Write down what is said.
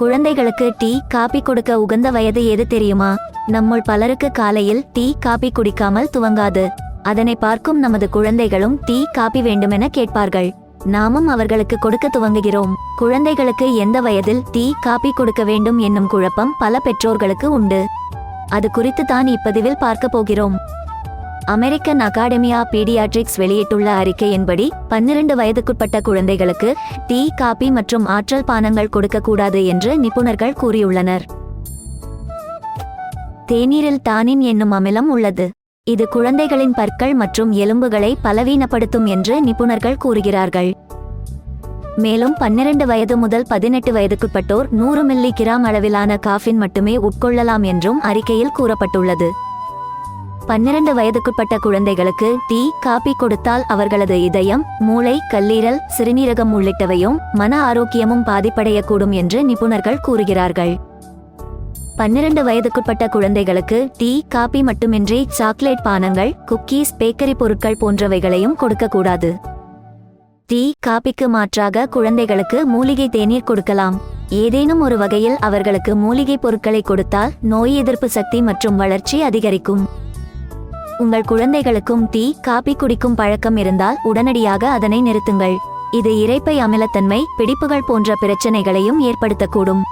குழந்தைகளுக்கு tea coffee கொடுக்க உகந்த வயது எது தெரியுமா? நம்முள் பலருக்கு காலையில் டீ காபி குடிக்காமல் துவங்காது. அதனை பார்க்கும் நமது குழந்தைகளும் டீ காபி வேண்டுமென கேட்பார்கள். நாமும் அவர்களுக்கு கொடுக்க துவங்குகிறோம். குழந்தைகளுக்கு எந்த வயதில் டீ காபி கொடுக்க வேண்டும் என்னும் குழப்பம் பல பெற்றோர்களுக்கு உண்டு. அது குறித்து தான் இப்பதிவில் பார்க்க போகிறோம். அமெரிக்கன் அகாடமியா பீடியாட்ரிக்ஸ் வெளியிட்டுள்ள அறிக்கையின்படி பன்னிரண்டு வயதுக்குட்பட்ட குழந்தைகளுக்கு டீ காபி மற்றும் ஆற்றல் பானங்கள் கொடுக்கக்கூடாது என்று நிபுணர்கள் கூறியுள்ளனர். தேநீரில் டானின் என்னும் அமிலம் உள்ளது. இது குழந்தைகளின் பற்கள் மற்றும் எலும்புகளை பலவீனப்படுத்தும் என்று நிபுணர்கள் கூறுகிறார்கள். மேலும் பன்னிரண்டு வயது முதல் பதினெட்டு வயதுக்குட்பட்டோர் நூறு மில்லி கிராம் அளவிலான காஃபின் மட்டுமே உட்கொள்ளலாம் என்றும் அறிக்கையில் கூறப்பட்டுள்ளது. பன்னிரண்டு வயதுக்குட்பட்ட குழந்தைகளுக்கு டீ காபி கொடுத்தால் அவர்களது இதயம் மூளை கல்லீரல் சிறுநீரகம் உள்ளிட்டவையும் மன ஆரோக்கியமும் பாதிப்படையக்கூடும் என்று நிபுணர்கள் கூறுகிறார்கள். பன்னிரண்டு வயதுக்குட்பட்ட குழந்தைகளுக்கு டீ காபி மட்டுமின்றி சாக்லேட் பானங்கள் குக்கீஸ் பேக்கரி பொருட்கள் போன்றவைகளையும் கொடுக்கக்கூடாது. டீ காபிக்கு மாற்றாக குழந்தைகளுக்கு மூலிகை தேநீர் கொடுக்கலாம். ஏதேனும் ஒரு வகையில் அவர்களுக்கு மூலிகை பொருட்களை கொடுத்தால் நோய் எதிர்ப்பு சக்தி மற்றும் வளர்ச்சி அதிகரிக்கும். உங்கள் குழந்தைகளுக்கும் டீ காபி குடிக்கும் பழக்கம் இருந்தால் உடனடியாக அதனை நிறுத்துங்கள். இது இறைப்பை அமிலத்தன்மை பிடிப்புகள் போன்ற பிரச்சனைகளையும் ஏற்படுத்தக்கூடும்.